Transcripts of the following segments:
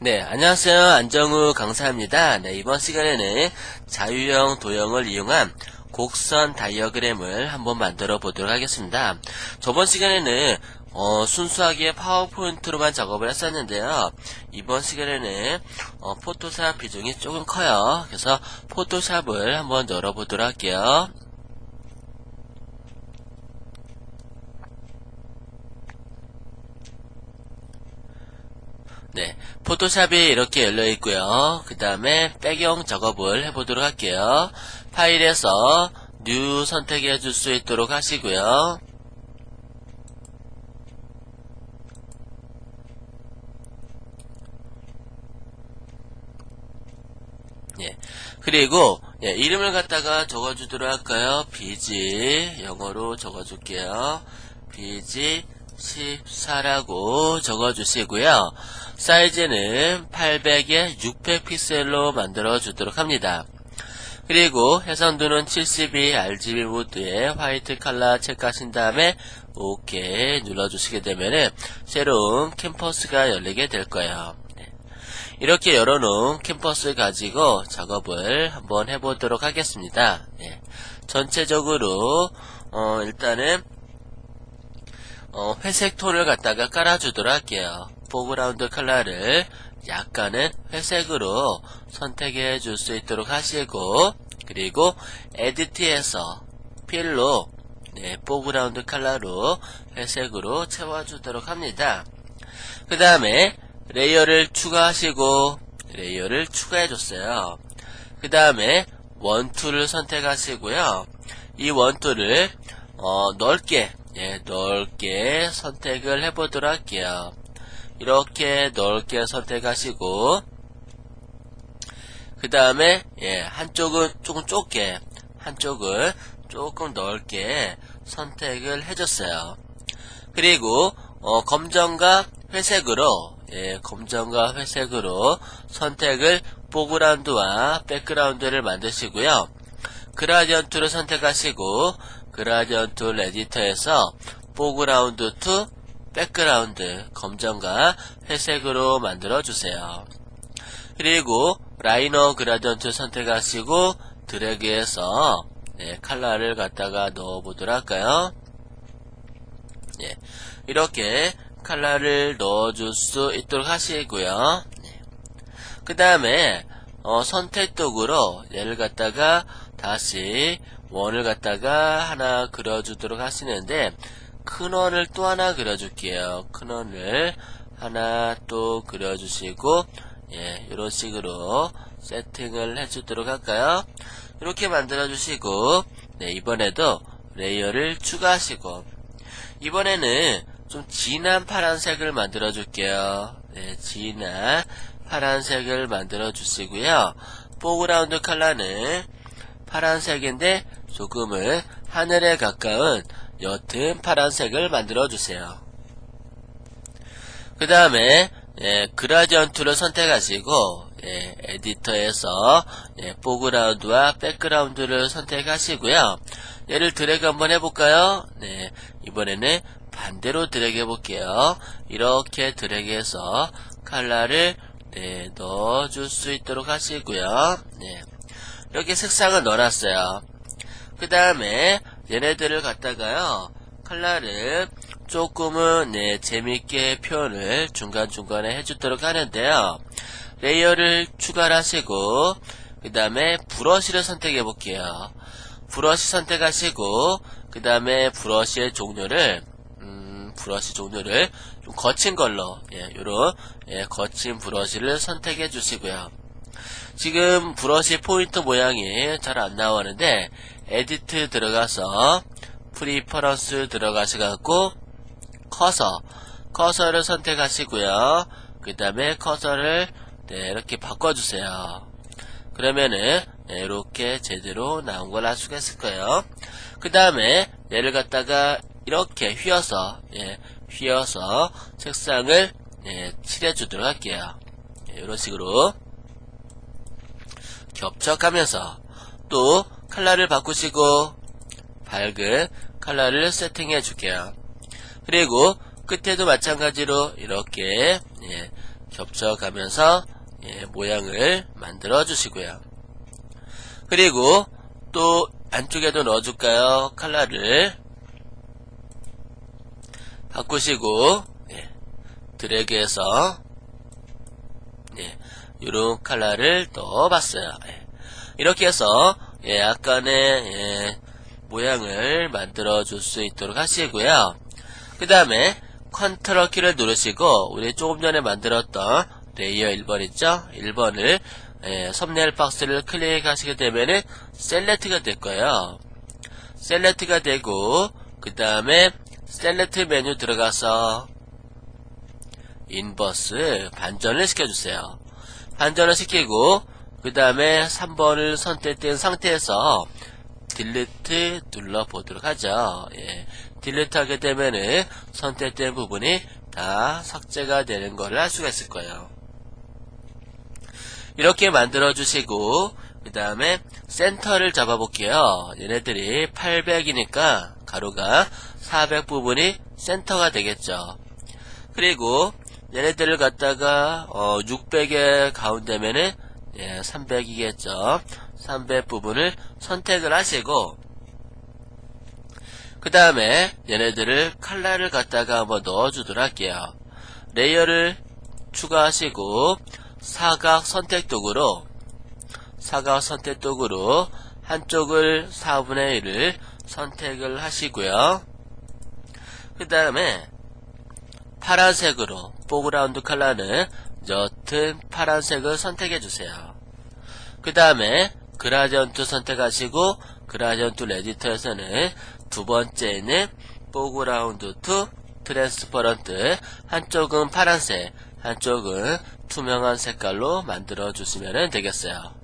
네, 안녕하세요. 안정우 강사입니다. 네, 이번 시간에는 자유형 도형을 이용한 곡선 다이어그램을 한번 만들어 보도록 하겠습니다. 저번 시간에는 어, 순수하게 파워포인트로만 작업을 했었는데요. 이번 시간에는 어, 포토샵 비중이 조금 커요. 그래서 포토샵을 한번 열어보도록 할게요. 네, 포토샵이 이렇게 열려 있고요. 그 다음에 배경 작업을 해보도록 할게요. 파일에서 뉴 선택해 줄 수 있도록 하시고요. 예. 그리고 예, 이름을 갖다가 적어주도록 할까요? 비지 영어로 적어줄게요. 비지 14라고 적어주시고요. 사이즈는 800에 600 픽셀로 만들어 주도록 합니다. 그리고 해상도는 72 RGB 모드에 화이트 컬러 체크하신 다음에 OK 눌러주시게 되면은 새로운 캠퍼스가 열리게 될 거예요. 네. 이렇게 열어놓은 캠퍼스 가지고 작업을 한번 해보도록 하겠습니다. 네. 전체적으로 어, 일단은 어, 회색 톤을 갖다가 깔아주도록 할게요. 포그라운드 컬러를 약간은 회색으로 선택해 줄 수 있도록 하시고 그리고 에디트에서 필로 네, 포그라운드 컬러로 회색으로 채워주도록 합니다. 그 다음에 레이어를 추가하시고 레이어를 추가해줬어요. 그 다음에 원툴을 선택하시고요. 이 원툴을 어, 넓게 예, 넓게 선택을 해보도록 할게요. 이렇게 넓게 선택하시고 그 다음에 예, 한쪽은 조금 좁게 한쪽을 조금 넓게 선택을 해줬어요. 그리고 어, 검정과 회색으로 예, 검정과 회색으로 선택을 포그라운드와 백그라운드를 만드시고요. 그라디언트를 선택하시고 그라디언트 에디터에서 포그라운드 투 백그라운드 검정과 회색으로 만들어 주세요. 그리고 라이너 그라디언트 선택하시고 드래그해서 네, 칼라를 갖다가 넣어 보도록 할까요? 네, 이렇게 칼라를 넣어 줄 수 있도록 하시고요. 네. 그 다음에 어, 선택 도구로 얘를 갖다가 다시 원을 갖다가 하나 그려주도록 하시는데 큰 원을 또 하나 그려줄게요. 큰 원을 하나 또 그려주시고 예, 이런 식으로 세팅을 해주도록 할까요? 이렇게 만들어주시고 네, 이번에도 레이어를 추가하시고 이번에는 좀 진한 파란색을 만들어 줄게요. 네, 진한 파란색을 만들어 주시고요. 포그라운드 컬러는 파란색인데 조금은 하늘에 가까운 옅은 파란색을 만들어 주세요. 그 다음에 예, 그라디언트를 선택하시고 예, 에디터에서 예, 포그라운드와 백그라운드를 선택하시고요. 얘를 드래그 한번 해볼까요? 네, 이번에는 반대로 드래그 해볼게요. 이렇게 드래그해서 칼라를 네, 넣어줄 수 있도록 하시고요. 네, 이렇게 색상을 넣어놨어요. 그 다음에 얘네들을 갖다가요. 칼라를 조금은 네, 재밌게 표현을 중간중간에 해주도록 하는데요. 레이어를 추가를 하시고 그 다음에 브러쉬를 선택해 볼게요. 브러쉬 선택하시고 그 다음에 브러쉬의 종류를 음, 브러쉬 종류를 좀 거친 걸로 예, 요런 예, 거친 브러쉬를 선택해 주시고요. 지금 브러쉬 포인트 모양이 잘 안 나오는데 에디트 들어가서 프리퍼런스 들어가셔갖고 커서 커서를 선택하시고요. 그 다음에 커서를 네, 이렇게 바꿔주세요. 그러면은 네, 이렇게 제대로 나온 걸 알 수가 있을 거예요. 그 다음에 얘를 갖다가 이렇게 휘어서 예, 휘어서 색상을 예, 칠해주도록 할게요. 예, 이런 식으로 겹쳐가면서 또 컬러를 바꾸시고 밝은 컬러를 세팅해 줄게요. 그리고 끝에도 마찬가지로 이렇게 예, 겹쳐가면서 예, 모양을 만들어 주시고요. 그리고 또 안쪽에도 넣어줄까요? 칼라를 바꾸시고 예, 드래그해서 예, 이런 칼라를 넣어봤어요. 예. 이렇게 해서 예, 약간의 예, 모양을 만들어 줄 수 있도록 하시고요. 그 다음에 컨트롤 키를 누르시고 우리 조금 전에 만들었던 레이어 1번 있죠? 1번을 예, 썸네일 박스를 클릭하시게 되면은 셀렉트가 될 거예요. 셀렉트가 되고 그 다음에 셀렉트 메뉴 들어가서 인버스 반전을 시켜주세요. 반전을 시키고 그 다음에 3번을 선택된 상태에서 딜리트 눌러 보도록 하죠. 예. 딜리트 하게 되면은 선택된 부분이 다 삭제가 되는 것을 할 수가 있을 거예요. 이렇게 만들어 주시고 그 다음에 센터를 잡아 볼게요. 얘네들이 800이니까 가로가 400 부분이 센터가 되겠죠. 그리고 얘네들을 갖다가 어, 600의 가운데면은 예, 300이겠죠. 300 부분을 선택을 하시고 그 다음에 얘네들을 칼라를 갖다가 한번 넣어주도록 할게요. 레이어를 추가하시고 사각 선택 도구로 사각 선택 도구로 한쪽을 4분의 1을 선택을 하시고요. 그 다음에 파란색으로 포그라운드 컬러는 옅은 파란색을 선택해 주세요. 그 다음에 그라디언트 선택하시고 그라디언트 레디터에서는 두 번째는 포그라운드 투 트랜스퍼런트 한쪽은 파란색 한쪽은 투명한 색깔로 만들어 주시면 되겠어요.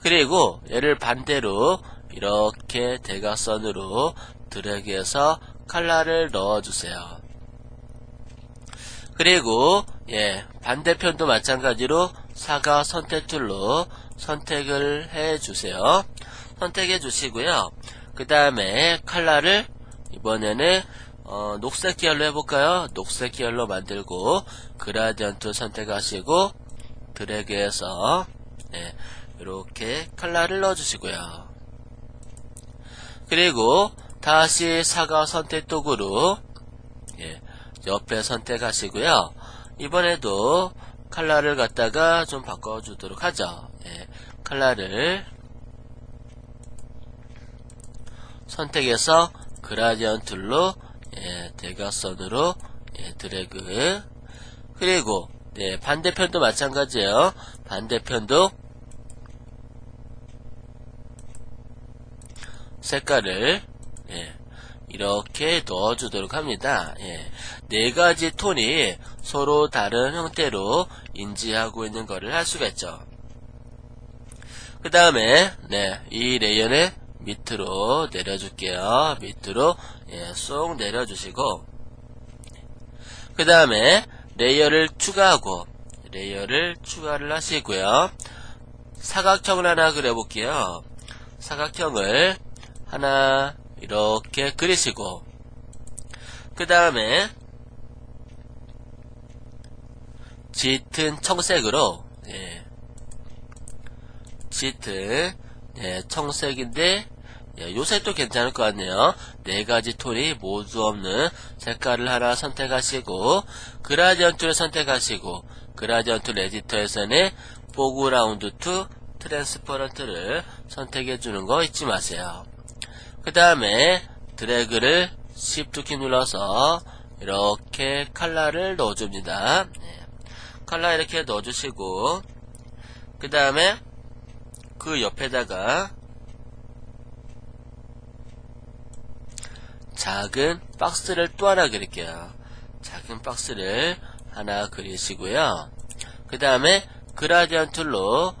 그리고 얘를 반대로 이렇게 대각선으로 드래그해서 칼라를 넣어 주세요. 그리고 예 반대편도 마찬가지로 사각 선택 툴로 선택을 해 주세요. 선택해 주시고요. 그 다음에 칼라를 이번에는 어, 녹색 계열로 해볼까요? 녹색 계열로 만들고 그라디언트 선택하시고 드래그해서 네, 이렇게 칼라를 넣어주시고요. 그리고 다시 사각 선택 도구로 예, 옆에 선택하시고요. 이번에도 칼라를 갖다가 좀 바꿔주도록 하죠. 예, 칼라를 선택해서 그라디언 툴로 예, 대각선으로 예, 드래그 그리고 네, 반대편도 마찬가지예요. 반대편도 색깔을 예, 이렇게 넣어주도록 합니다. 예, 네 가지 톤이 서로 다른 형태로 인지하고 있는 것을 할 수가 있죠. 그 다음에 네, 이 레이어는 밑으로 내려줄게요. 밑으로 예, 쏙 내려주시고 그 다음에 레이어를 추가하고 레이어를 추가를 하시고요. 사각형을 하나 그려볼게요. 사각형을 하나 이렇게 그리시고 그 다음에 짙은 청색으로 예, 짙은 예, 청색인데 예, 요색도 괜찮을 것 같네요. 네 가지 톤이 모두 없는 색깔을 하나 선택하시고 그라디언트를 선택하시고 그라디언트 레디터에서는 포그라운드 투 트랜스퍼런트를 선택해 주는 거 잊지 마세요. 그 다음에 드래그를 Shift 키 눌러서 이렇게 칼라를 넣어줍니다. 네. 칼라 이렇게 넣어주시고 그 다음에 그 옆에다가 작은 박스를 또 하나 그릴게요. 작은 박스를 하나 그리시고요. 그 다음에 그라디언 툴로